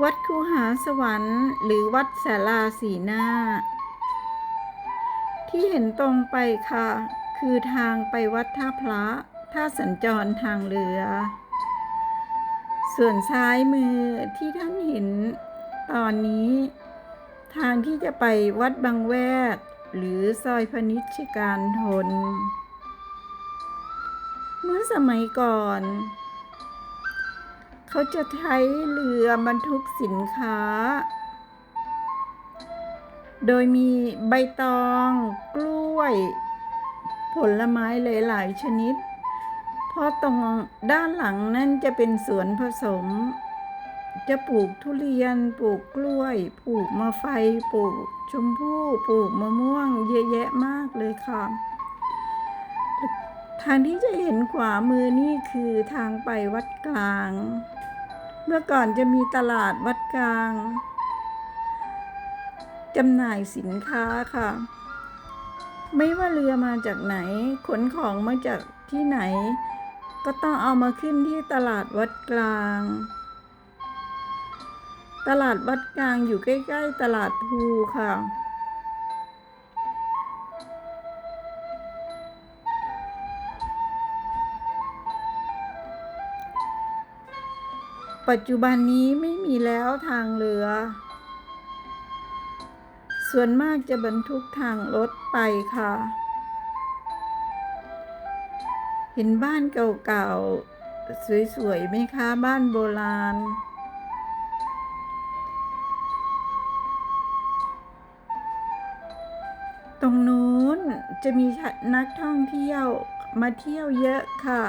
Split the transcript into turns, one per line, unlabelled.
วัดคูหาสวรรค์ หรือวัดสาราสีหน้า ที่เห็นตรงไปค่ะ คือทางไปวัดท่าพระท่าสัญจรทางเรือ ส่วนซ้ายมือที่ท่านเห็นตอนนี้ ทางที่จะไปวัดบางแวก หรือซอยพนิชการทน เมื่อสมัยก่อน เขาจะใช้เรือบรรทุกสินค้า โดยมีใบตอง กล้วย ผลไม้หลายๆชนิด เพราะตรงด้านหลังนั่นจะเป็นสวนผสม จะปลูกทุเรียน ปลูกกล้วย ปลูกมะไฟ ปลูกชมพู่ปลูกมะม่วงเยอะแยะมากเลยค่ะทางที่จะเห็นขวามือนี่คือทางไปวัดกลาง มื่อก่อนจะมีตลาดวัดกลางจำหน่ายสินค้าค่ะ ไม่ว่าเรือมาจากไหน ขนของมาจากที่ไหน ก็ต้องเอามาขึ้นที่ตลาดวัดกลาง ตลาดวัดกลางอยู่ใกล้ ๆ ตลาดภูค่ะ ปัจจุบันนี้ไม่มีแล้วทางเรือ ส่วนมากจะบรรทุกทางรถไปค่ะ เห็นบ้านเก่าๆ สวยๆไหมคะบ้านโบราณ ตรงนู้นจะมีนักท่องเที่ยวมาเที่ยวเยอะค่ะ